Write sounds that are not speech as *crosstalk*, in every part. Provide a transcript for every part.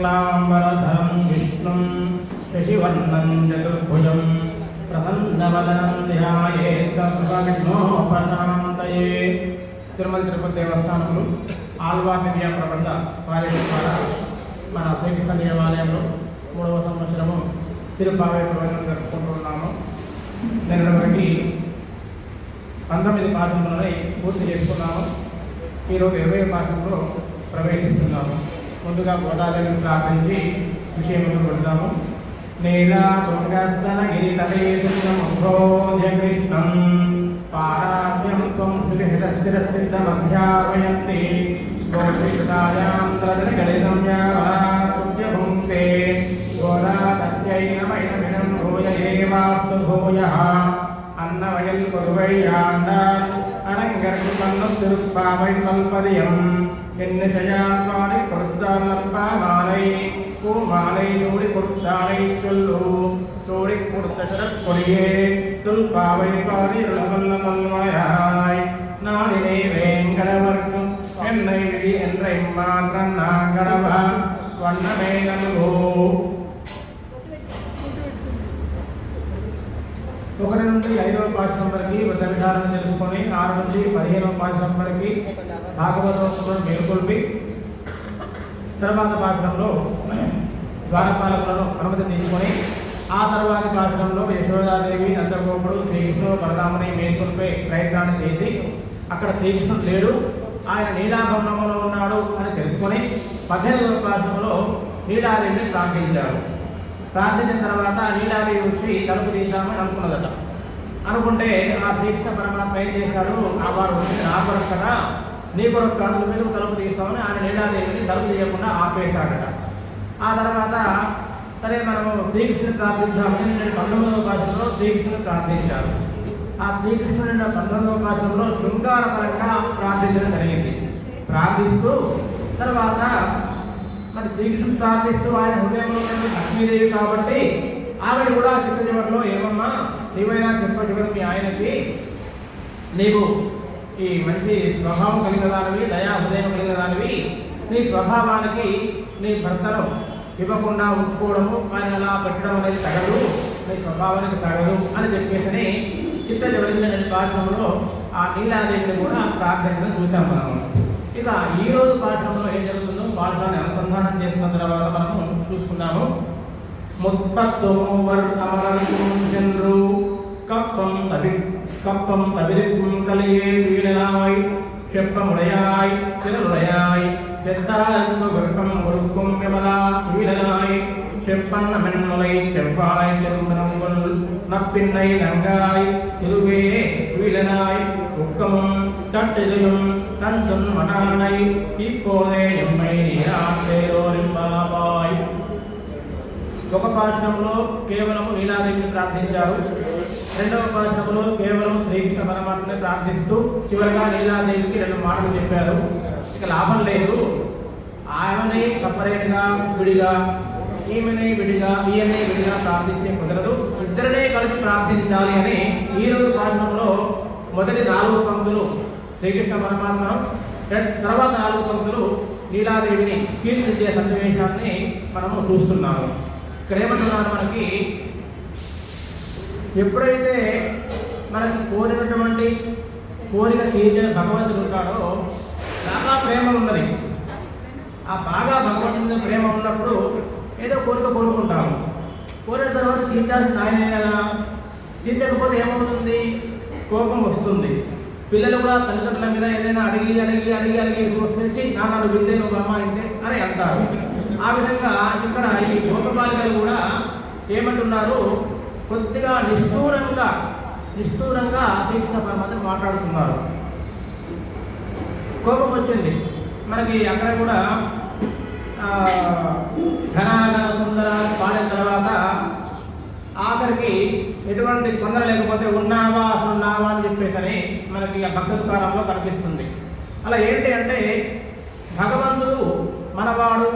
शुक्लाम्बरधरं विष्णुं शशिवर्णं चतुर्भुजं प्रसन्नवदनं ध्यायेत् सर्वविघ्नोपशान्तये తిరుమల తిరుపతి దేవస్థానంలో ఆల్వా మీడియా ప్రబంధ వారి ద్వారా మన శ్రీకృష్ణ దేవాలయంలో మూడవ సంవత్సరము తిరుపావే ప్రబంధం జరుపుకుంటున్నాము నిన్నటి వరకు పంతొమ్మిది పాఠంలోనే పూర్తి చేసుకున్నాము ఈరోజు ఇరవై పాఠంలో ప్రవేశిస్తున్నాము ముందుగా గోదావరిని ప్రార్థించి విషయంలో పెడతాము నీలాగీతేకృష్ణం పారాభ్యం త్వం శ్రీహృతస్థిరస్థితమధ్యాపయంతి గోపిషాయాం తదగణితంయావలాకృత్య భుంక్తే గోదా పన్ను తిరుప్పావై என்னையாழ்வானை கொடுத்தால் நம்பா மாலை. பூ மாலை நூலி கொடுத்தாலை சொல்லு. சோழி கொடுத்த சிறப்பொடியே சொல் பாவை பாதி இளவல்ல மல்வாயாய் நாளினை வேங்கடவர்க்கும் என்னை விழி என்றை மாற்ற நாங்கடவா வண்ணமே நல்கோ ఒకటి నుండి ఐదవ పాఠం వరకు వృద్ధ విధానం తెలుసుకొని ఆరు నుంచి పదిహేనవ పాఠం వరకు భాగవతోత్సవం మేల్కొల్పి తర్వాత పాఠంలో ద్వారపాలకులను అనుమతి తీసుకొని ఆ తర్వాత పాఠంలో యశోదాదేవి నందగోపుడు శ్రీకృష్ణుడు బలరాముని మేల్కొల్పే ప్రయత్నాన్ని చేసి అక్కడ శ్రీకృష్ణుడు లేడు. ఆయన నీలాభవనంలో ఉన్నాడు అని తెలుసుకొని పద్దెనిమిదవ పాఠంలో నీలాదేవిని ప్రార్థించారు. ప్రార్థించిన తర్వాత నీలాదేవి వచ్చి తలుపు తీసామని అనుకున్నదట. అనుకుంటే ఆ శ్రీకృష్ణ పరమాత్మ ఏం చేశాడు? ఆ వారు వచ్చింది నా కొరకు కదా నీ కొరకు కాదు మీద తలుపు తీస్తామని ఆయన నీలాదేవిని తలుపు తీయకుండా ఆపేశాడట. ఆ తర్వాత సరే మనము శ్రీకృష్ణుని ప్రార్థించామని నేను పంతొమ్మిదవ భాషలో శ్రీకృష్ణుని ప్రార్థించారు ఆ శ్రీకృష్ణుని పంతొమ్మిదవ భాషలో శృంగార పరంగా ప్రార్థించడం జరిగింది. ప్రార్థిస్తూ తర్వాత మరి శ్రీకృష్ణుడు ప్రార్థిస్తూ ఆయన హృదయంలో లక్ష్మీదేవి కాబట్టి ఆవిడ కూడా చిట్ట చివరిలో ఏమమ్మా నీవైనా చెప్ప చివరి మీ ఆయనకి నీవు ఈ మంచి స్వభావం కలిగిన దానివి దయా హృదయం కలిగినదానివి నీ స్వభావానికి నీ భర్తను ఇవ్వకుండా ఉంచుకోవడము ఆయన అలా పెట్టడం అనేది తగదు నీ స్వభావానికి తగదు అని చెప్పేసి చిత్త చివరికి పాఠంలో ఆ నీలాదేవిని కూడా ప్రార్థించడం చూసాం మనం ఇక ఈ రోజు పాఠంలో ఏం జరుగుతుందో పాఠాన్ని అనుసంధానం చేసుకున్న తర్వాత మనము చూసుకున్నాము. முற்பத்தோவர் அமரர்க்கும் சென்று கப்பம் தவி கப்பம் தவிர்க்கும் கலையே வீழலாய் செப்பமுடையாய் திருவுடையாய் செத்தாருக்கு வெப்பம் ஒருக்கும் விமலா வீழலாய் செப்பன் மென்முலை செவ்வாய் திருமணங்கள் நப்பின்னை நங்காய் திருவே வீழனாய் உக்கமும் தட்டிலும் தந்தும் மடானை இப்போதே எம்மை நீராட்டேரோரின் பாபாய் ఒక పాఠంలో కేవలం నీలాదేవిని ప్రార్థించారు. రెండవ పాఠంలో కేవలం శ్రీకృష్ణ పరమాత్మని ప్రార్థిస్తూ చివరిగా నీలాదేవికి రెండు మాటలు చెప్పారు. ఇక లాభం లేదు. ఆమెని సపరేట్గా విడిగా ఈమెని విడిగా ఈయనే విడిగా ప్రార్థించే కుదరదు. ఇద్దరినే కలిపి ప్రార్థించాలి అని ఈరోజు పాఠంలో మొదటి నాలుగు పంక్తులు శ్రీకృష్ణ పరమాత్మను తర్వాత నాలుగు పంక్తులు నీలాదేవిని కీర్తించే సన్నివేశాన్ని మనము చూస్తున్నాము. ఇక్కడ ఏమంటున్నారు మనకి? ఎప్పుడైతే మనకి కోరినటువంటి కోరిక తీర్చే భగవంతుడు ఉంటాడో బాగా ప్రేమ ఉన్నది ఆ బాగా భగవంతుని ప్రేమ ఉన్నప్పుడు ఏదో కోరిక కోరుకుంటాము. కోరిన తర్వాత తీర్చాల్సిన ఆయనే కదా. తీర్చకపోతే ఏమవుతుంది? కోపం వస్తుంది. పిల్లలు కూడా తల్లిదండ్రుల మీద ఏదైనా అడిగి అడిగి అడిగి అడిగి వచ్చి నాన్న వింటే నువ్వు అమ్మ ఇంటే అని అంటారు. ఆ విధంగా ఇక్కడ ఈ గోపబాలికలు కూడా ఏమంటున్నారు కొద్దిగా నిష్ఠూరంగా నిష్ఠూరంగా శ్రీకృష్ణ పరమాత్మ మాట్లాడుతున్నారు. కోపం వచ్చింది. మనకి అక్కడ కూడా ఆ, సుందరాలు సుందర పాడిన తర్వాత ఆఖరికి ఎటువంటి స్పందన లేకపోతే ఉన్నావా అసలు ఉన్నావా అని చెప్పేసరి మనకి ఆ భక్తకారంలో కనిపిస్తుంది. అలా ఏంటి అంటే భగవంతుడు మనవాడు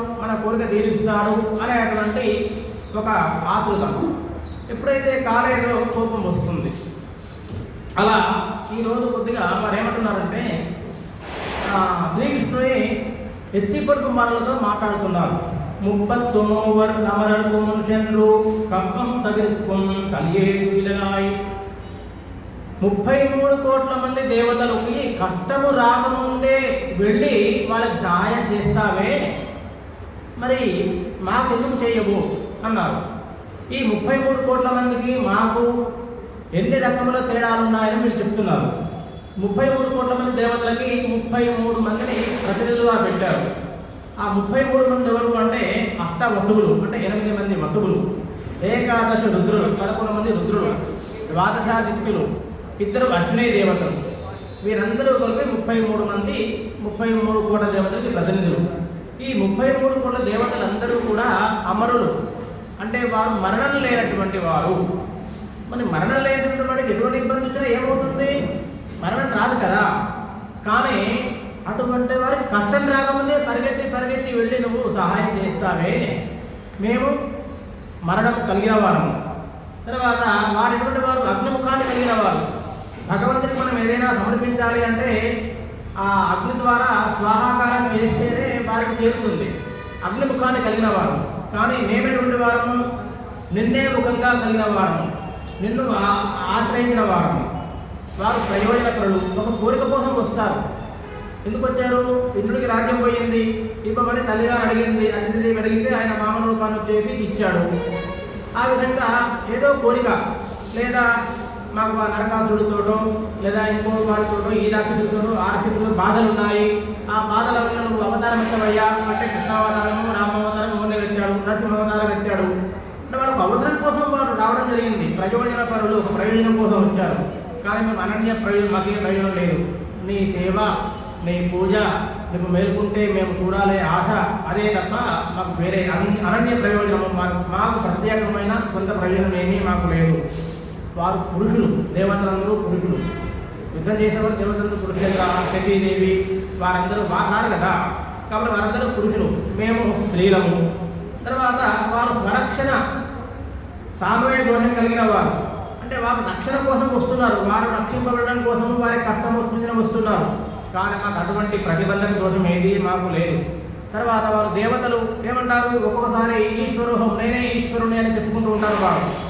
కోరిక తీరుస్తాడు అనేటువంటి ఒక ఆతృతను ఎప్పుడైతే కాలేజీలో కోపం వస్తుంది అలా ఈరోజు కొద్దిగా వారు ఏమంటున్నారంటే శ్రీకృష్ణుని ఎత్తి పొడుపు మాటలతో మాట్లాడుతున్నారు. ముప్పత్తొమ్మోవర్ అమరర్కు మనుషన్లు కప్పం తగిరుకుం కలియేడు ముప్పై మూడు కోట్ల మంది దేవతలకి కష్టము రాకముందే వెళ్ళి వాళ్ళకి దాయ చేస్తావే. మరి మాకు ఎందుకు చేయవు? అన్నారు. ఈ ముప్పై మూడు కోట్ల మందికి మాకు ఎన్ని రకముల తేడాలు ఉన్నాయని మీరు చెప్తున్నారు. ముప్పై మూడు కోట్ల మంది దేవతలకి ముప్పై మూడు మందిని ప్రతినిధులుగా పెట్టారు. ఆ ముప్పై మూడు మంది ఎవరు అంటే అష్ట వసువులు అంటే ఎనిమిది మంది వసువులు ఏకాదశ రుద్రులు పదకొండు మంది రుద్రులు ద్వాదశాదిత్యులు ఇద్దరు అశ్విని దేవతలు. వీరందరూ కలిపి ముప్పై మూడు మంది ముప్పై మూడు కోట్ల దేవతలకి ప్రతినిధులు. ఈ ముప్పై మూడు కోట్ల దేవతలందరూ కూడా అమరులు. అంటే వారు మరణం లేనటువంటి వారు. మరి మరణం లేనటువంటి వాడికి ఎటువంటి ఇబ్బంది వచ్చినా ఏమవుతుంది? మరణం రాదు కదా. కానీ అటువంటి వారికి కష్టం రాకముందే పరిగెత్తి పరిగెత్తి వెళ్ళి నువ్వు సహాయం చేస్తావే. మేము మరణం కలిగిన వారము. తర్వాత వారిటువంటి వారు? అగ్నిముఖాన్ని కలిగిన వారు. భగవంతుడికి మనం ఏదైనా సమర్పించాలి అంటే ఆ అగ్ని ద్వారా స్వాహాకారం చేస్తేనే వారికి చేరుతుంది అగ్నిముఖాన్ని కలిగిన వారు కానీ మేమెటువంటి వారము? నిన్నే ముఖంగా కలిగిన వారము. నిన్ను ఆ- ఆశ్రయించిన వారము. వారు ప్రయోజనపరులు ఒక కోరిక కోసం వస్తారు. ఎందుకు వచ్చారు? ఇంద్రుడికి రాజ్యం పోయింది. ఇవ్వమని తల్లిగా అడిగింది. అతిథి అడిగితే ఆయన మామూలు పనులు చేసి ఇచ్చాడు. ఆ విధంగా ఏదో కోరిక లేదా మాకు ఆ నరకాసుడితోటో లేదా ఇంకో వారితోటో ఈ రాక్షసుడితోటో ఆ రాక్షసుడితో బాధలు ఉన్నాయి ఆ బాధల వల్ల నువ్వు అవతారం ఎత్తవయ్యా అంటే కృష్ణావతారము రామావతారము ఓన్లీ ఎత్తాడు నరసింహావతారం ఎత్తాడు అంటే వాళ్ళకు అవసరం కోసం వారు రావడం జరిగింది. ప్రయోజన పరులు ఒక ప్రయోజనం కోసం వచ్చారు. కానీ మేము అనన్య ప్రయోజనం మాకే ప్రయోజనం లేదు. నీ సేవ నీ పూజ నువ్వు మేల్కుంటే మేము చూడాలే ఆశ అదే తప్ప మాకు వేరే అన్- అనన్య ప్రయోజనం మాకు మాకు ప్రత్యేకమైన సొంత ప్రయోజనం ఏమీ మాకు లేదు. వారు పురుషులు దేవతలందరూ పురుషులు. యుద్ధం చేసేవారు దేవతలందరూ పురుషులు శచీదేవి వారందరూ వారు కదా. కాబట్టి వారందరూ పురుషులు. మేము స్త్రీలము. తర్వాత వారు స్వరక్షణ సామయ దోషం కలిగిన వారు. అంటే వారు రక్షణ కోసం వస్తున్నారు. వారు రక్షింపబడడం కోసం వారి కష్టం వస్తుందని వస్తున్నారు. కానీ మాకు అటువంటి ప్రతిబంధక దోషం ఏది మాకు లేదు. తర్వాత వారు దేవతలు ఏమంటారు? ఒక్కొక్కసారి ఈశ్వరు నేనే ఈశ్వరుని అని చెప్పుకుంటూ ఉంటారు వారు.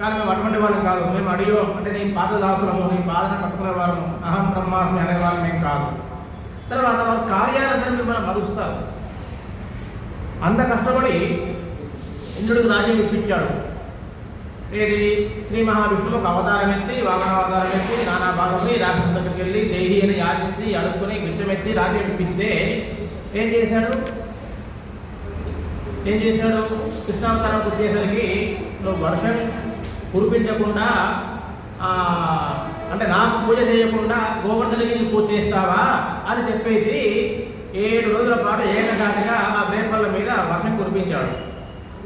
కానీ మేము అటువంటి వాళ్ళం కాదు. మేము అడియో అంటే నీ పాద దాసులము నీ పాదన పట్టుకునే వాళ్ళము. అహం బ్రహ్మాస్మి అనే వాళ్ళం మేము కాదు. తర్వాత వారు కార్యాలందరూ మిమ్మల్ని మరుస్తారు. అంత కష్టపడి ఇంద్రుడికి రాజ్యం ఇప్పించాడు. ఏది? శ్రీ మహావిష్ణువు ఒక అవతారం ఎత్తి వామన అవతారం ఎత్తి నానా భాగమై రాజ్యం దగ్గరికి వెళ్ళి దేహి అని యాచించి అడుక్కుని గుచ్చమెత్తి రాజ్యం ఇప్పిస్తే ఏం చేశాడు? ఏం చేశాడు? కృష్ణావతారం వచ్చేసరికి నువ్వు వర్షం కురిపించకుండా అంటే నాకు పూజ చేయకుండా గోవర్ధనకి నీ పూజ చేస్తావా అని చెప్పేసి ఏడు రోజుల పాటు ఏకదాటిగా ఆ వేపల్ల మీద వర్షం కురిపించాడు.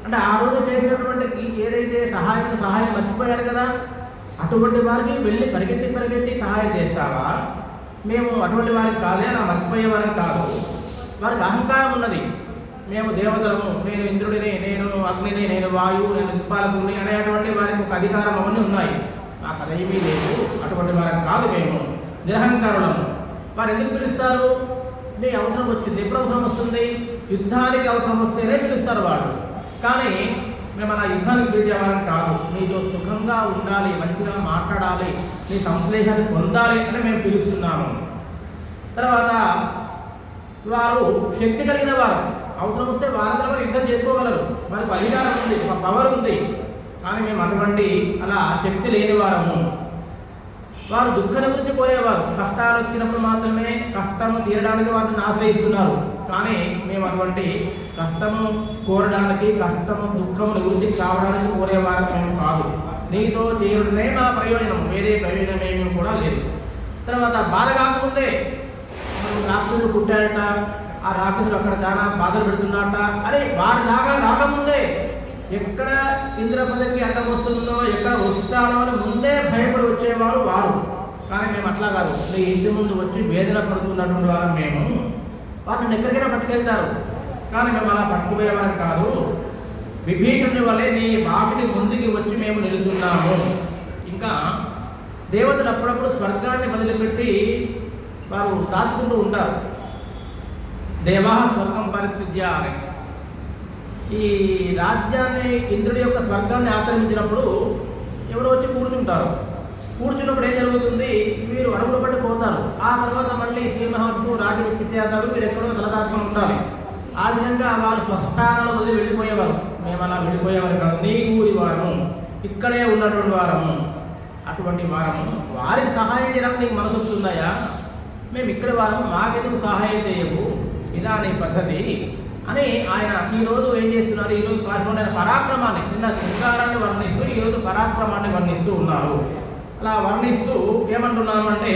అంటే ఆ రోజు చేసినటువంటి ఏదైతే సహాయం సహాయం మర్చిపోయాడు కదా అటువంటి వారికి వెళ్ళి పరిగెత్తి పరిగెత్తి సహాయం చేస్తావా? మేము అటువంటి వారికి కాదే నా మర్చిపోయే వారికి కాదు. వారికి అహంకారం ఉన్నది. మేము దేవతలము నేను ఇంద్రుడిని నేను అగ్నిని నేను వాయువు నేను దిక్పాలకుని అనేటువంటి వారికి ఒక అధికారం అవన్నీ ఉన్నాయి. నాకు అదేమీ లేదు. అటువంటి వారికి కాదు మేము. నిరహంకారులము. వారు ఎందుకు పిలుస్తారు? నీ అవసరం వచ్చింది. ఎప్పుడు అవసరం వస్తుంది? యుద్ధానికి అవసరం వస్తేనే పిలుస్తారు వాళ్ళు. కానీ మేము అలా యుద్ధానికి పిలిచేవారం కాదు. నీతో సుఖంగా ఉండాలి మంచిగా మాట్లాడాలి నీ సంశ్లేషాన్ని పొందాలి అని మేము పిలుస్తున్నాము. తర్వాత వారు శక్తి కలిగిన వారు. అవసరం వస్తే వారందరూ మనం యుద్ధం చేసుకోగలరు. మన పరిహారం ఉంది ఒక పవర్ ఉంది. కానీ మేము అటువంటి అలా శక్తి లేని వారము. వారు దుఃఖ గురించి పోయేవారు. కష్టాలు వచ్చినప్పుడు మాత్రమే కష్టము తీరడానికి వారిని ఆశ్రయిస్తున్నారు. కానీ మేము అటువంటి కష్టము కోరడానికి కష్టము దుఃఖము నివృత్తి కావడానికి కోరేవారు మేము కాదు. నీతో చేరుడనే మా ప్రయోజనం. వేరే ప్రయోజనం ఏమీ కూడా లేదు. తర్వాత బాధ కాకముందే మనం రాక్షసుడు పుట్టాడట. ఆ రాక్షసుడు అక్కడ చాలా బాధలు పెడుతున్నాట అరే వారి దాకా రాకముందే ఎక్కడ ఇంద్రపదవికి అడ్డం వస్తుందో ఎక్కడ వస్తానో అని ముందే భయపడి వచ్చేవారు వారు. కానీ మేము అట్లా కాదు. మీ ఇంటి ముందు వచ్చి వేదన పడుతున్నటువంటి వారు మేము. వాళ్ళని ఎక్కడికైనా పట్టుకెళ్తారు. కానీ మేము అలా పట్టుకుపోయేవారం కాదు. విభీషణుడి వలె నీ వాటిని ముందుకి వచ్చి మేము నిలుతున్నాము ఇంకా దేవతలు అప్పుడప్పుడు స్వర్గాన్ని వదిలిపెట్టి వారు దాచుకుంటూ ఉంటారు. దేవా స్వర్గం పరిస్థితి ఈ రాజ్యాన్ని ఇంద్రుడి యొక్క స్వర్గాన్ని ఆక్రమించినప్పుడు ఎవరో వచ్చి కూర్చుంటారు. కూర్చున్నప్పుడు ఏం జరుగుతుంది? మీరు అడుగులు పట్టి పోతారు. ఆ తర్వాత మళ్ళీ శ్రీ మహాత్ముడు రాజు చేస్తారు మీరు ఎక్కడో తలదాచుకొని ఉండాలి. ఆ విధంగా వారు స్వస్థానంలో వదిలి వెళ్ళిపోయేవారు. మేము అలా వెళ్ళిపోయేవారు కాదు. నీ ఊరి వారము. ఇక్కడే ఉన్నటువంటి వారము. అటువంటి వారము. వారికి సహాయం చేయడానికి నీకు మనసు వస్తుందయ్యా. మేము ఇక్కడ వారము. మాకెందుకు సహాయం చేయవు? ఇదా నీ పద్ధతి అని ఆయన ఈరోజు ఏం చేస్తున్నారు? ఈరోజు కాశీలో పరాక్రమాన్ని చిన్న శృంగారాన్ని వర్ణిస్తూ ఈరోజు పరాక్రమాన్ని వర్ణిస్తూ ఉన్నారు. అలా వర్ణిస్తూ ఏమంటున్నారు అంటే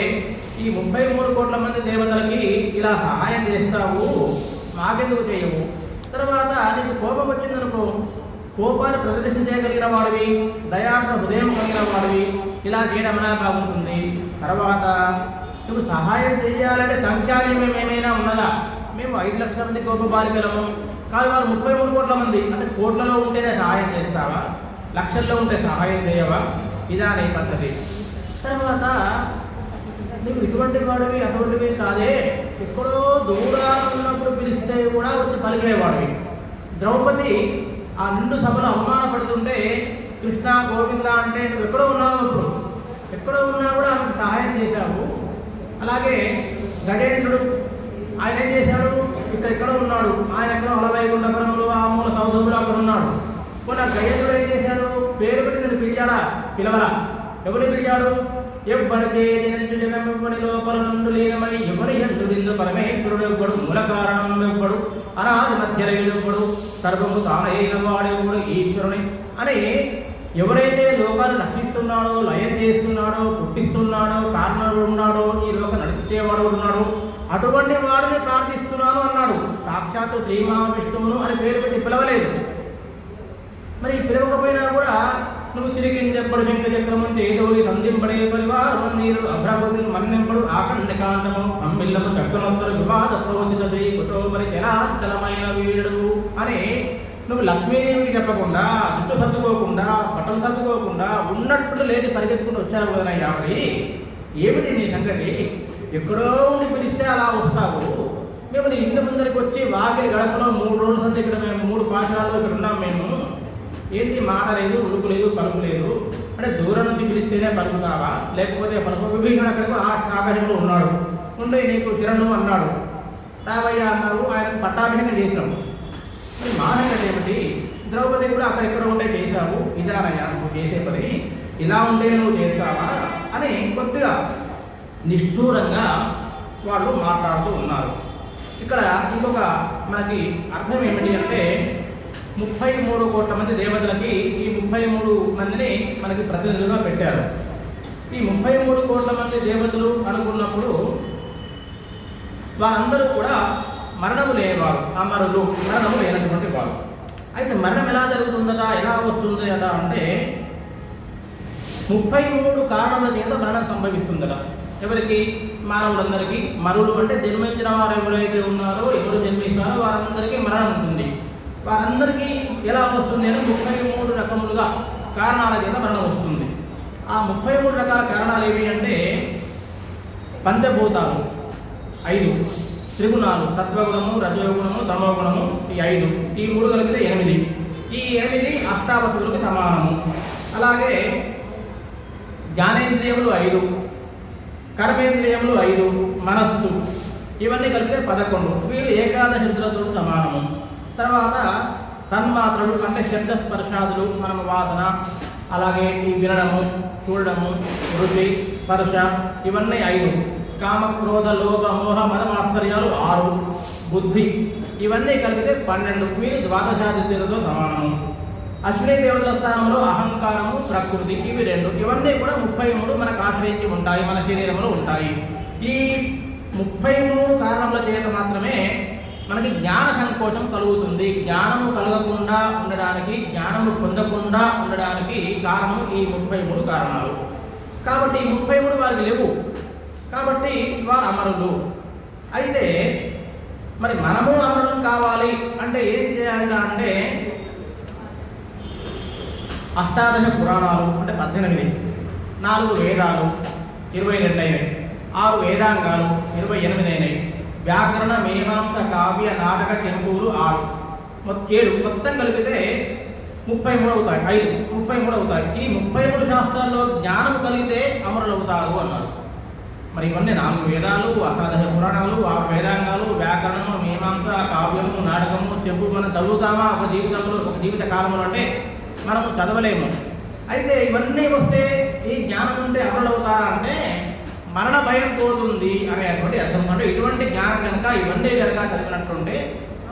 ఈ ముప్పై మూడు కోట్ల మంది దేవతలకి ఇలా సహాయం చేస్తావు మాకెందుకు చేయవు? తర్వాత నీకు కోపం వచ్చిందనుకో కోపాన్ని ప్రదర్శించగలిగిన వాడివి దయాత్మ హృదయం కలిగిన వాడివి ఇలా చేయడమనా బాగుంటుంది? తర్వాత నువ్వు సహాయం చేయాలంటే సంఖ్యాలయం ఏమైనా ఉన్నదా? మేము ఐదు లక్షల మంది గొప్ప బాలికలము. కాదు వారు ముప్పై మూడు కోట్ల మంది. అంటే కోట్లలో ఉంటేనే సహాయం చేస్తావా? లక్షల్లో ఉంటే సహాయం చేయవా? ఇదా నీ పద్ధతి. తర్వాత నీకు ఇటువంటి వాడివి అటువంటివి కాదే. ఎక్కడో దూరాలు ఉన్నప్పుడు పిలిస్తే కూడా వచ్చి పలికేవాడివి. ద్రౌపది ఆ నిండు సభలో అవమానపడుతుంటే కృష్ణ గోవింద అంటే నువ్వు ఎక్కడో ఉన్నావు ఇప్పుడు ఎక్కడో ఉన్నా కూడా ఆమెకు సహాయం చేశావు. అలాగే గడేంద్రుడు ఆయన ఏం చేశాడు? ఇక్కడ ఎక్కడ ఉన్నాడు. ఆయన ఎక్కడో అలవైకుంఠపురంలో ఆ మూల సౌధంలో అక్కడ ఉన్నాడు. కొన్ని ఆ ఏం చేశాడు? పేరు పెట్టి నేను పిలిచాడా? పిలవరా ఎవరిని పిలిచాడు? ఎవ్వరికే దినంచు లోపల నుండి లీనమై ఎవరి ఎందుడిందు పరమేశ్వరుడు ఎవ్వడు? మూల కారణం ఎవ్వడు? అనాది మధ్య ఎవ్వడు? సర్వము తానైన వాడెవ్వడు ఈశ్వరుని. అని ఎవరైతే లోకాన్ని రక్షిస్తున్నాడో లయం చేస్తున్నాడో పుట్టిస్తున్నాడో కారణుడు ఉన్నాడో ఈ లోకం నడిపించేవాడు ఉన్నాడు. అటువంటి వారిని ప్రార్థిస్తున్నాను అన్నాడు. సాక్షాత్తు శ్రీ మహావిష్ణువును అని పేరు పెట్టి పిలవలేదు. మరి పిలవకపోయినా కూడా నువ్వు సిరిగించెప్పడు శంఖ చక్రము చేదోడి సంధింపడే పరివారం నీరు అభ్రపతి మన్నింపడు ఆకండకాంతము అమ్మిల్లము చక్కనొత్తరు వివాద ప్రవచిత శ్రీ కుటోపరి చలాచలమైన వీడు అని నువ్వు లక్ష్మీదేవికి చెప్పకుండా జుట్టు సర్దుకోకుండా బట్టలు సర్దుకోకుండా ఉన్నట్టు లేని పరిగెత్తుకుంటూ వచ్చారు కదా యాభై ఏమిటి నీ సంగతి? ఎక్కడో ఉండి పిలిస్తే అలా వస్తావు. మేము నీ ఇంటి ముందరికి వచ్చి వాకిలి గడపలో మూడు రోజుల సంది ఇక్కడ మేము మూడు పాఠశాలలో ఇక్కడ ఉన్నాం మేము. ఏంటి మాట లేదు ఉడుకు లేదు లేదు? అంటే దూరం నుంచి పిలిస్తేనే పలుకుతావా? లేకపోతే పలుకు విభీషణ అక్కడికి ఆ ఆకాశంలో ఉన్నాడు. ఉండే నీకు కిరణు అన్నాడు. రావయ్య అన్నారు ఆయన పట్టాభిషేకం చేశాము. మరి మానవుడు ఏమిటి ద్రౌపది కూడా అక్కడెక్కడ ఉంటే చేశావు. ఇదానయ్యా నువ్వు చేసే పని. ఇలా ఉంటే నువ్వు చేస్తావా? అని కొద్దిగా నిష్ఠూరంగా వాళ్ళు మాట్లాడుతూ ఉన్నారు. ఇక్కడ ఇంకొక మనకి అర్థం ఏమిటి అంటే ముప్పై మూడు కోట్ల మంది దేవతలకి ఈ ముప్పై మూడు మందిని మనకి ప్రతినిధులుగా పెట్టారు. ఈ ముప్పై మూడు కోట్ల మంది దేవతలు అనుకున్నప్పుడు వారందరూ కూడా మరణము లేనివారు అమరులు మరణము లేనటువంటి వారు. అయితే మరణం ఎలా జరుగుతుందట ఎలా వస్తుంది అట అంటే ముప్పై మూడు కారణాల చేత మరణం సంభవిస్తుందట. ఎవరికి? మానవులందరికీ. మరుడు అంటే జన్మించిన వారు ఎవరైతే ఉన్నారో ఎవరు జన్మిస్తారో వారందరికీ మరణం ఉంటుంది. వారందరికీ ఎలా వస్తుంది అని ముప్పై మూడు రకములుగా కారణాల కింద మరణం వస్తుంది. ఆ ముప్పై మూడు రకాల కారణాలు ఏవి అంటే పంచభూతాలు ఐదు త్రిగుణాలు తత్వగుణము రజోగుణము తమోగుణము ఈ ఐదు. ఈ మూడు కలిపితే ఎనిమిది. ఈ ఎనిమిది అష్టావసులకు సమానము. అలాగే జ్ఞానేంద్రియములు ఐదు. కర్మేంద్రియములు ఐదు మనస్సు. ఇవన్నీ కలిపితే పదకొండు. వీరు ఏకాదశుద్రతో సమానము. తర్వాత తన్మాత్రలు అంటే శబ్ద స్పర్శాదులు మనము వాసన అలాగే ఈ వినడము చూడడము రుచి స్పర్శ ఇవన్నీ ఐదు. కామ క్రోధ లోభ మోహ మదమాశ్చర్యాలు ఆరు. బుద్ధి. ఇవన్నీ కలిపితే పన్నెండు. వీరు ద్వాదశాదిత్యులతో సమానము. అశ్విని దేవతల స్థానంలో అహంకారము ప్రకృతి ఇవి రెండు. ఇవన్నీ కూడా ముప్పై మూడు మనకు ఆశ్రయించి ఉంటాయి మన శరీరంలో ఉంటాయి. ఈ ముప్పై మూడు కారణముల చేత మాత్రమే మనకి జ్ఞాన సంకోచం కలుగుతుంది. జ్ఞానము కలగకుండా ఉండడానికి జ్ఞానము పొందకుండా ఉండడానికి కారణము ఈ ముప్పై మూడు కారణాలు. కాబట్టి ఈ ముప్పై మూడు వారికి లేవు. కాబట్టి వారు అమరులు. అయితే మరి మనము అమరులు కావాలి అంటే ఏం చేయాలి అంటే అష్టాదశ పురాణాలు అంటే పద్దెనిమిది. నాలుగు వేదాలు ఇరవై రెండు అయినాయి ఆరు వేదాంగాలు ఇరవై ఎనిమిది అయినాయి వ్యాకరణ మీమాంస కావ్య నాటక చెనుకూరు ఆరు. ఏడు. మొత్తం కలిపితే ముప్పై మూడు అవుతాయి. ఐదు. ముప్పై మూడు అవుతాయి. ఈ ముప్పై మూడు శాస్త్రాల్లో జ్ఞానం కలిగితే అమరులు అవుతారు అన్నారు మరి ఇవన్నీ నాలుగు వేదాలు అష్టాదశ పురాణాలు ఆ వేదాంగాలు వ్యాకరణము మీమాంస కావ్యము నాటకము చెప్పు మనం చదువుతామా? ఒక జీవితంలో ఒక జీవిత కాలంలో అంటే మనము చదవలేము. అయితే ఇవన్నీ వస్తే ఈ జ్ఞానం ఉంటే అమలవుతారా అంటే మరణ భయం పోతుంది అనేటువంటి అర్థం. అంటే ఇటువంటి జ్ఞానం కనుక ఇవన్నీ కనుక చదివినట్టుంటే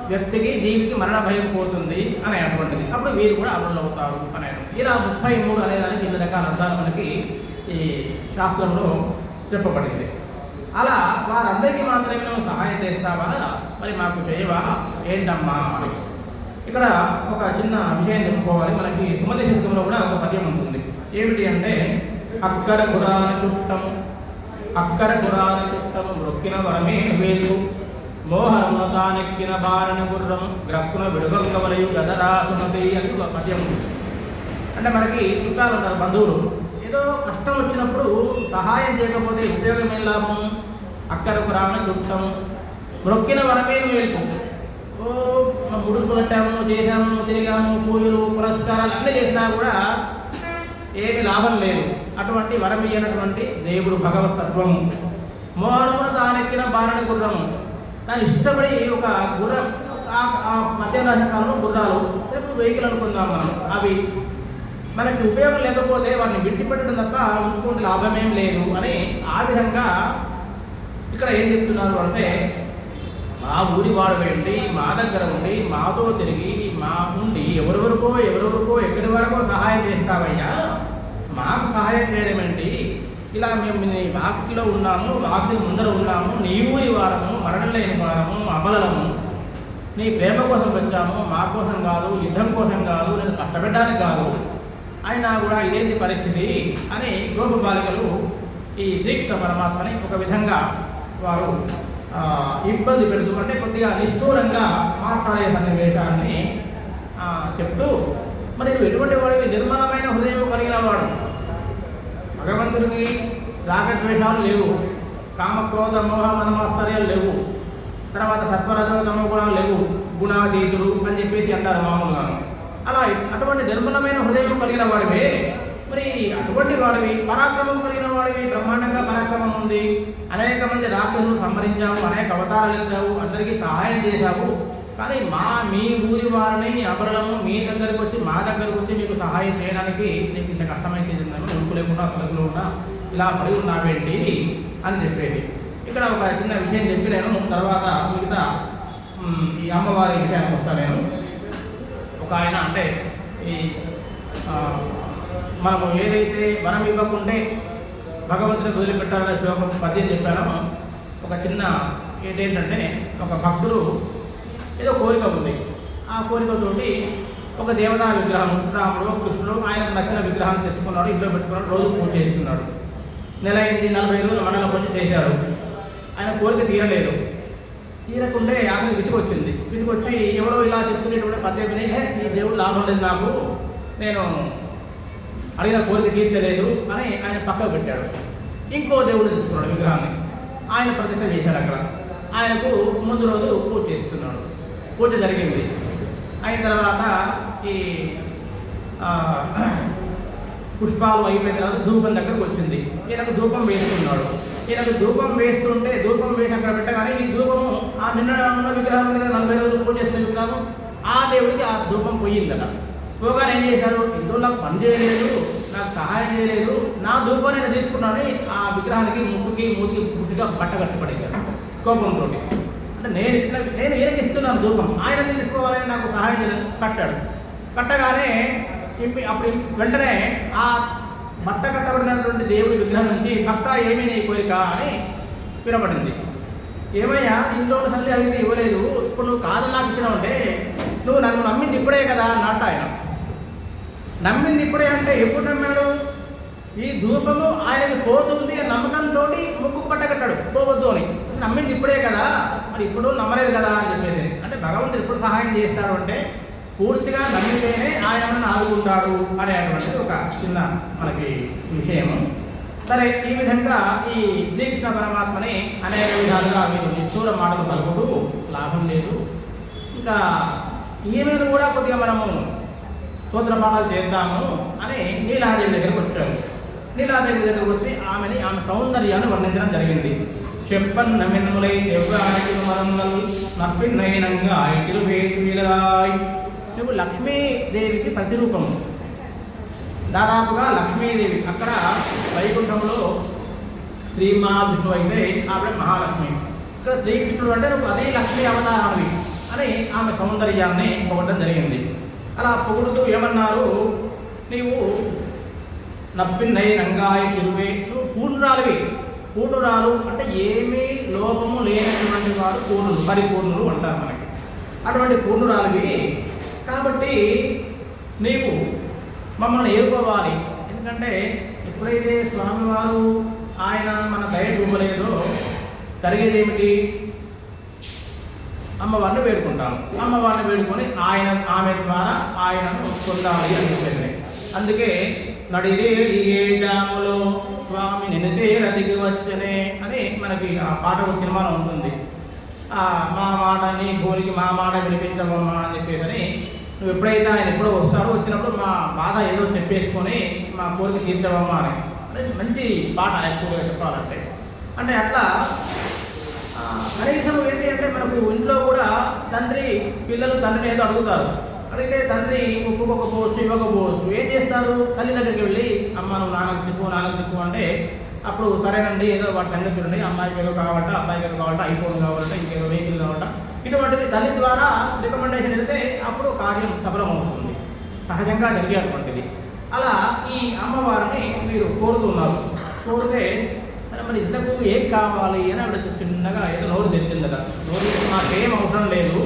వ్యక్తికి జీవికి మరణ భయం పోతుంది అనేటువంటిది అప్పుడు వీరు కూడా అమలు అవుతారు అనే ఇలా ముప్పై మూడు అనేదానికి ఇన్ని రకాల అర్థాలు మనకి ఈ శాస్త్రంలో చెప్పబడింది. అలా వారందరికీ మాత్రమే నువ్వు సహాయం చేస్తావా? మరి మాకు చేయవా? ఏంటమ్మా? అని. ఇక్కడ ఒక చిన్న విషయం చెప్పుకోవాలి. మనకి సుమతి శబ్దంలో కూడా ఒక పద్యం ఉంటుంది. ఏమిటి అంటే అక్కర గురాన చుట్టం అక్కర గురాన చుట్టం రొక్కిన వరమే వేలు మోహరమున తానెక్కిన బారణ గుర్రం గ్రక్కున విడుగంగవలయు గదరా సుమతి అని ఒక పద్యం ఉంటుంది అంటే మనకి చుట్టాలు ఉంటారు బంధువులు. ఏదో కష్టం వచ్చినప్పుడు సహాయం చేయకపోతే ఉద్యోగం ఏం లాభం? అక్కడకు రాని చుట్టం. మొక్కిన వరమే వేలుపు ఓ మనం చేశాము కట్టాము తిరిగాము పూజలు పురస్కారాలు అన్నీ చేసినా కూడా ఏమి లాభం లేదు. అటువంటి వరం ఇయ్యనటువంటి దేవుడు భగవత్ తత్వము మోహనమున తానెక్కిన బారణ గుర్రము. దాని ఇష్టపడి ఒక గుర్రం ఆ- ఆ మధ్యాహ్న కాలంలో గుర్రాలు రేపు వెహికల్ అనుకుందాం మనం. అవి మనకి ఉపయోగం లేకపోతే వాటిని విడిచిపెట్టడం తప్ప ఉంచుకుంటే లాభమేం లేదు అని ఆ విధంగా ఇక్కడ ఏం చెప్తున్నారు అంటే మా ఊరి వాడు వెళ్ళి మా దగ్గర ఉండి మాతో తిరిగి మా ఉండి ఎవరెవరికో ఎవరెవరికో ఎక్కడి వరకు సహాయం చేస్తావయ్యా? మాకు సహాయం చేయడం ఏంటి? ఇలా మేము నీ వాక్తిలో ఉన్నాము వాక్తి ముందర ఉన్నాము నీ ఊరి వారము మరణం లేని వారము అమలము నీ ప్రేమ కోసం వచ్చాము మా కోసం కాదు యుద్ధం కోసం కాదు నేను కష్టపెట్టడానికి కాదు. అయినా కూడా ఇదేంటి పరిస్థితి అని గోప బాలికలు ఈ శ్రీకృష్ణ పరమాత్మని ఒక విధంగా వారు ఇబ్బంది పెడుతూ అంటే కొద్దిగా నిష్ఠూరంగా మాట్లాడే సన్నివేశాన్ని చెప్తూ మరి నువ్వు ఎటువంటి వాడివి? నిర్మలమైన హృదయం కలిగిన వాడు. భగవంతుడికి రాగద్వేషాలు లేవు. కామక్రోధ మోహ మనమాశ్చర్యాలు లేవు. తర్వాత సత్వరజో తమ కూడా లేవు. గుణాతీతుడు అని చెప్పేసి అంటారు మామూలుగా అలా అటువంటి నిర్మలమైన హృదయం కలిగిన వాడివే మరి అటువంటి వాడివి పరాక్రమం కలిగిన వాడివి బ్రహ్మాండంగా పరాక్రమం ఉంది. అనేక మంది రాక్షసులు సంహరించావు అనేక అవతారాలు ఎత్తావు అందరికీ సహాయం చేశావు. కానీ మా మీ ఊరి వారిని అపరలము మీ దగ్గరకు వచ్చి మా దగ్గరకు వచ్చి మీకు సహాయం చేయడానికి నీకు ఇంత కష్టమైతే ఉడుకు లేకుండా పలుకులు ఉన్నా ఇలా పడి ఉన్నావేంటి అని చెప్పేది. ఇక్కడ ఒక చిన్న విషయం చెప్పి నేను తర్వాత మిగతా ఈ అమ్మవారి విషయానికి వస్తాను నేను. ఒక ఆయన అంటే ఈ మనము ఏదైతే వరం ఇవ్వకుంటే భగవంతుని వదిలిపెట్టాలనే శ్లోకం పద్యం చెప్పానో ఒక చిన్న ఏంటంటే ఒక భక్తుడు ఏదో కోరిక ఉంది. ఆ కోరికతోటి ఒక దేవతా విగ్రహం రాముడు కృష్ణుడు ఆయనకు నచ్చిన విగ్రహం తెచ్చుకున్నాడు ఇంట్లో పెట్టుకున్నాడు రోజు పూజ చేస్తున్నాడు. నెల అయింది నలభై రోజులు మండలం పూజ చేశారు. ఆయన కోరిక తీరలేదు. తీరకుండే ఆమె విసుగొచ్చింది. విసుగొచ్చి ఎవరో ఇలా చెప్తున్నటువంటి పద్యం ఈ దేవుడు లాభం లేదు నాకు నేను అడిగిన కోరిక తీర్చలేదు అని ఆయన పక్కకు పెట్టాడు. ఇంకో దేవుడు చూస్తున్నాడు విగ్రహాన్ని. ఆయన ప్రతిష్ట చేశాడు అక్కడ. ఆయనకు ముందు రోజు పూజ చేస్తున్నాడు. పూజ జరిగింది. అయిన తర్వాత ఈ పుష్పాలు అయిపోయిన తర్వాత ధూపం దగ్గరకు వచ్చింది. ఈయనకు ధూపం వేస్తున్నాడు. ఈయనకు ధూపం వేస్తుంటే ధూపం వేసి అక్కడ పెట్టగానే ఈ ధూపము ఆ నిన్న ఉన్న విగ్రహం మీద నలభై రోజులు పూజ చేసిన విగ్రహం ఆ దేవుడికి ఆ ధూపం పోయిందట. పోగానే ఏం చేశారు? ఎన్నో నాకు పని చేయలేదు నాకు సహాయం చేయలేదు. నా దూపం నేను తీసుకున్నాను ఆ విగ్రహానికి ముక్కుకి మూతికి పుట్టిగా బట్ట కట్టుపడేశారు కోపంతో అంటే నేను ఇచ్చిన నేను ఈయనకి ఇస్తున్నాను ధూపం ఆయన తీసుకోవాలని నాకు సహాయం చేయలేదు? కట్టాడు. కట్టగానే అప్పుడు వెంటనే ఆ బట్ట కట్టబడినటువంటి దేవుడి విగ్రహం నుంచి భక్త ఏమీ నీ కోరిక? అని వినపడింది. ఏమయ్యా ఇంట్లో సందేహం ఇవ్వలేదు. ఇప్పుడు నువ్వు కాదు నాకు ఇచ్చినావంటే నువ్వు నన్ను నమ్మింది ఇప్పుడే కదా అన్నట్టు ఆయన. నమ్మింది ఇప్పుడే అంటే ఎప్పుడు నమ్మాడు? ఈ ధూపము ఆయన పోతుంది నమ్మకంతో ముక్కు పట్టగట్టాడు పోవద్దు అని. నమ్మింది ఇప్పుడే కదా. మరి ఇప్పుడు నమ్మలేదు కదా అని చెప్పేది. అంటే భగవంతుడు ఎప్పుడు సహాయం చేస్తాడు అంటే పూర్తిగా నమ్మితేనే ఆయన ఆదుకుంటాడు అనేటువంటిది ఒక చిన్న మనకి విషయము సరే ఈ విధంగా ఈ శ్రీకృష్ణ పరమాత్మని అనేక విధాలుగా మీరు నిష్ఠూర మాటలు పలుకుడు లాభం లేదు. ఇంకా ఈమెను కూడా కొద్దిగా మనము సూత్రపాఠాలు చేద్దాము అని నీలాదేవి దగ్గరకు వచ్చారు నీలాదేవి దగ్గరకు వచ్చి ఆమెని ఆమె సౌందర్యాన్ని వర్ణించడం జరిగింది. చెప్పన్న మెన్ములై చెవ్వాయి మరంగల్ నప్పిన్నైనంగా ఐటిలు వేలాయ్ నువ్వు లక్ష్మీదేవికి ప్రతిరూపము దాదాపుగా లక్ష్మీదేవి అక్కడ వైకుంఠంలో శ్రీమా విష్ణు అయితే ఆవిడ మహాలక్ష్మి. ఇక్కడ శ్రీకృష్ణుడు అంటే నువ్వు అదే లక్ష్మీ అవతారాన్ని అని ఆమె సౌందర్యాన్ని పొగడం జరిగింది. అలా పొగుడుతూ ఏమన్నారు? నీవు నప్పిన్నై రంగాయ తిరువే. నువ్వు పూర్ణురాలివి. పూర్ణురాలు అంటే ఏమీ లోపము లేనటువంటి వారు పూర్ణులు పరిపూర్ణులు అంటారు మనకి. అటువంటి పూర్ణురాలివి. కాబట్టి నీవు మమ్మల్ని ఏరుకోవాలి ఎందుకంటే ఎప్పుడైతే స్వామివారు ఆయన మన దయ చూపలేదో జరిగేది ఏమిటి? అమ్మవారిని వేడుకుంటాం అమ్మవారిని వేడుకొని ఆయన ఆమె ద్వారా ఆయనను పొందాలి అని అందుకే నడిరేడి ఏ జాములో స్వామి నిన్నదే వచ్చనే అని మనకి ఆ పాట వచ్చిన ఉంటుంది. మా మాటని భూమికి మా మాట వినిపించమ్మా అని చెప్పేసి నువ్వు ఎప్పుడైతే ఆయన ఎప్పుడో వస్తాడో వచ్చినప్పుడు మా బాధ ఏదో చెప్పేసుకొని మా కోరిక తీర్చవమ్మా అని. అంటే మంచి పాట ఎక్కువగా చెప్పాలంటే. అంటే అట్లా కనీసం ఏంటి అంటే మనకు ఇంట్లో కూడా తండ్రి పిల్లలు తండ్రిని ఏదో అడుగుతారు. అడిగితే తండ్రి ఒప్పుకోకపోవచ్చు ఇవ్వకపోవచ్చు ఏం చేస్తారు? తల్లి దగ్గరికి వెళ్ళి అమ్మ నువ్వు నాన్నకు చెప్పు నాన్నకు చెప్పు అంటే అప్పుడు సరేనండి ఏదో వాటి సంగతి చూడండి అమ్మాయికి ఏదో కావాలంట అబ్బాయికి ఏదో కావాలంట ఐఫోన్ కావాలంట ఇంకేదో వెహికల్ కావాలంట. ఇటువంటివి తల్లి ద్వారా రికమెండేషన్ వెళ్తే అప్పుడు కార్యం సఫలమవుతుంది సహజంగా జరిగేటువంటిది అలా ఈ అమ్మవారిని మీరు కోరుతున్నారు. కోరితే మరి ఇంతకు ఏం కావాలి అని ఆవిడ చిన్నగా ఏదో నోరు తెరిచిందట. నోరు తెరిచి మాకేం అవసరం లేదు.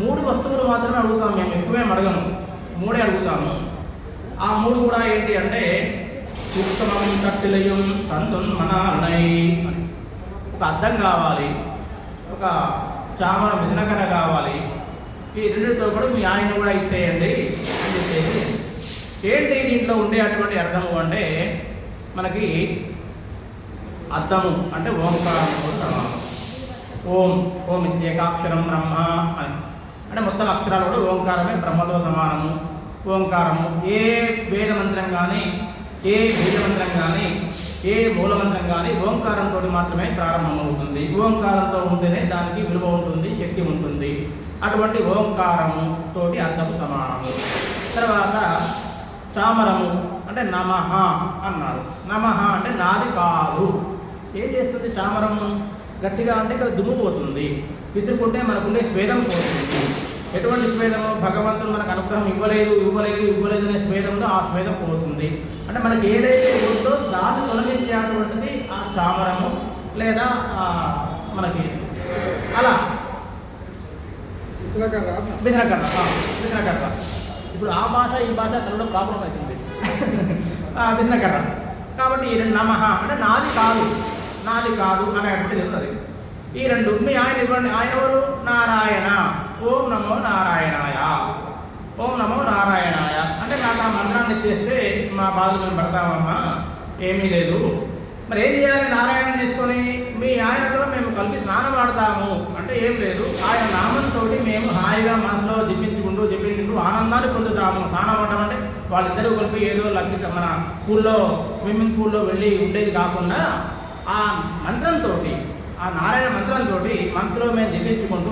మూడు వస్తువులు మాత్రమే అడుగుతాం మేము ఎక్కువేం అడగము మూడే అడుగుతాము ఆ మూడు కూడా ఏంటి అంటే సూక్ష్మం కట్టిలయం సంతున్ మన అన్నయ్య అని. ఒక అద్దం కావాలి ఒక చామర మిథనకర కావాలి. ఈ రెండింటితో కూడా మీ ఆయన కూడా ఇచ్చేయండి అని చెప్పేసి. ఏంటి దీంట్లో ఉండే అటువంటి అర్థము అంటే మనకి అర్థము అంటే ఓంకారం సమానం. ఓం ఓం ఇత్యేకాక్షరం బ్రహ్మ అని. అంటే మొత్తం అక్షరాలు కూడా ఓంకారమే బ్రహ్మతో సమానము. ఓంకారము. ఏ వేదమంత్రం కానీ ఏ బీజ కానీ ఏ మూలమంత్రం కానీ ఓంకారంతో మాత్రమే ప్రారంభమవుతుంది. ఓంకారంతో ఉంటేనే దానికి విలువ ఉంటుంది శక్తి ఉంటుంది. అటువంటి ఓంకారము తోటి అర్థము సమానము. తర్వాత చామరము అంటే నమః అన్నారు. నమః అంటే నాది కాదు. ఏం చేస్తుంది చామరము గట్టిగా అంటే ఇక్కడ దుమ్ము పోతుంది. విసురుకుంటే మనకుండే స్వేదం పోతుంది. ఎటువంటి స్వేదము? భగవంతుడు మనకు అనుగ్రహం ఇవ్వలేదు ఇవ్వలేదు ఇవ్వలేదు అనే స్వేదంలో ఆ స్వేదం పోతుంది. అంటే మనకి ఏదైతే ఉందో దాన్ని తొలగించేటువంటిది ఆ చామరము లేదా మనకి అలా. విసనకర్ర. విఘ్నకర్ణ ఇప్పుడు ఆ భాష ఈ భాష కన్నడ ప్రాబ్లం అవుతుంది. *laughs* ఆ విఘ్నకర్ణ కాబట్టి ఈ రెండు నమః అంటే నాది కాదు. నాది కాదు అనేటువంటి ఉంది ఈ రెండు మీ ఆయన ఇవ్వండి. ఆయన ఎవరు? నారాయణ. ఓం నమో నారాయణాయ. ఓం నమో నారాయణాయ. అంటే నాకు ఆ మంత్రాన్ని చేస్తే మా బాధలు మేము పడతామమ్మా. ఏమీ లేదు. మరి ఏం చేయాలి నారాయణ తీసుకొని మీ ఆయనతో మేము కలిపి స్నానం ఆడతాము. అంటే ఏం లేదు. ఆయన నామంతో మేము హాయిగా మనలో జపించుకుంటూ జపించుకుంటూ ఆనందాన్ని పొందుతాము. స్నానం ఆడటం అంటే వాళ్ళిద్దరూ కలిపి ఏదో లక్ష్మి మన పూల్లో స్విమ్మింగ్ పూల్లో వెళ్ళి ఉండేది కాకుండా ఆ మంత్రంతో ఆ నారాయణ మంత్రంతో మనసులో మేము జపించుకుంటూ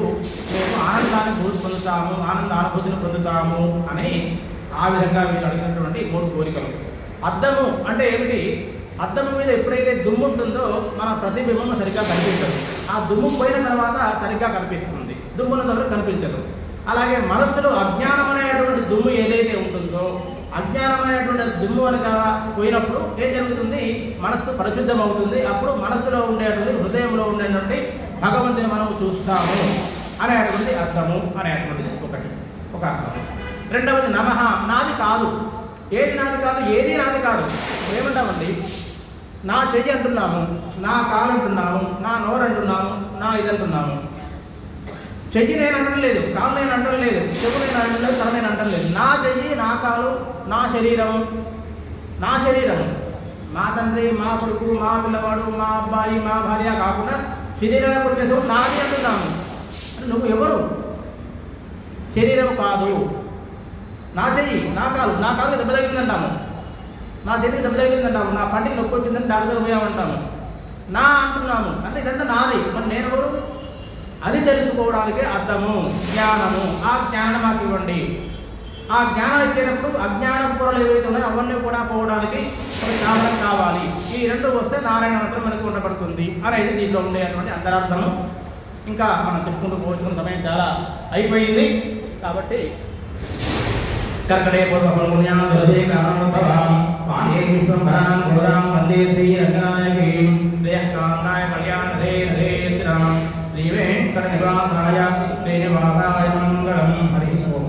మేము ఆనందాన్ని పొందుతాము ఆనంద అనుభూతిని పొందుతాము అని ఆ విధంగా మీరు అడిగినటువంటి మూడు కోరికలు. అద్దము అంటే ఏమిటి? అద్దము మీద ఎప్పుడైతే దుమ్ము ఉంటుందో మన ప్రతిబింబం సరిగ్గా కనిపించదు. ఆ దుమ్ము పోయిన తర్వాత సరిగ్గా కనిపిస్తుంది. దుమ్మున తర్వాత కనిపించదు. అలాగే మనసులో అజ్ఞానం అనేటువంటి దుమ్ము ఏదైతే ఉంటుందో అజ్ఞానమైనటువంటి దుమ్ము కనుక పోయినప్పుడు ఏం జరుగుతుంది? మనస్సు పరిశుద్ధం అవుతుంది అప్పుడు మనస్సులో ఉండేటువంటి హృదయంలో ఉండేటువంటి భగవంతుని మనం చూస్తాము అనేటువంటి అర్థము అనేటువంటిది ఒకటి ఒక అర్థం రెండవది నమః నాది కాదు. ఏది నాది కాదు? ఏది నాది కాదు? ఏమంటామండి? నా చెయ్యి అంటున్నాము నా కాలు అంటున్నాము నా నోరు అంటున్నాము నా ఇది అంటున్నాము చెయ్యి నేను అనడం లేదు కాలు నేను అనడం లేదు చెవు నేను అనడం లేదు తల నేను అనడం లేదు. నా చెయ్యి నా కాలు నా శరీరం నా శరీరం. మా తండ్రి మా కొడుకు మా పిల్లవాడు మా అబ్బాయి మా భార్య కాకుండా శరీరాన్ని పుట్టేదో నాది అంటున్నాము నువ్వు ఎవరు? శరీరం కాదు. నా చెయ్యి నా కాలు నా కాలు దెబ్బ తగిలిందంటాము. నా చెయ్యి దెబ్బ తగిలిందంటాము. నా పంటికి నొప్పి వచ్చిందని డాక్టర్ పోయామంటాము. నా అంటున్నాము అంటే ఇదంతా నాది. మరి నేను ఎవరు? అది తెలుసుకోవడానికి అర్థము. జ్ఞానము. ఆ జ్ఞానం మాకు ఇవ్వండి. ఆ జ్ఞానం ఇచ్చేటప్పుడు అజ్ఞానం కూరలు ఏవైతే ఉన్నాయో అవన్నీ కూడా పోవడానికి మనకి జ్ఞానం కావాలి. ఈ రెండు వస్తే నారాయణ మంత్రం మనకు ఉండబడుతుంది అనేది దీంట్లో ఉండేటువంటి అంతరార్థము. ఇంకా మనం చెప్పుకుంటూ పోవచ్చుకున్న సమయం చాలా అయిపోయింది. కాబట్టి కర్కడే పూర్వపుణ్యాం కారణం భవాం పాణే విశ్వం వందే శ్రీ రంగనాయకే నివాసాయ శ్రీనివాసాయ మంగళం హరి ఓం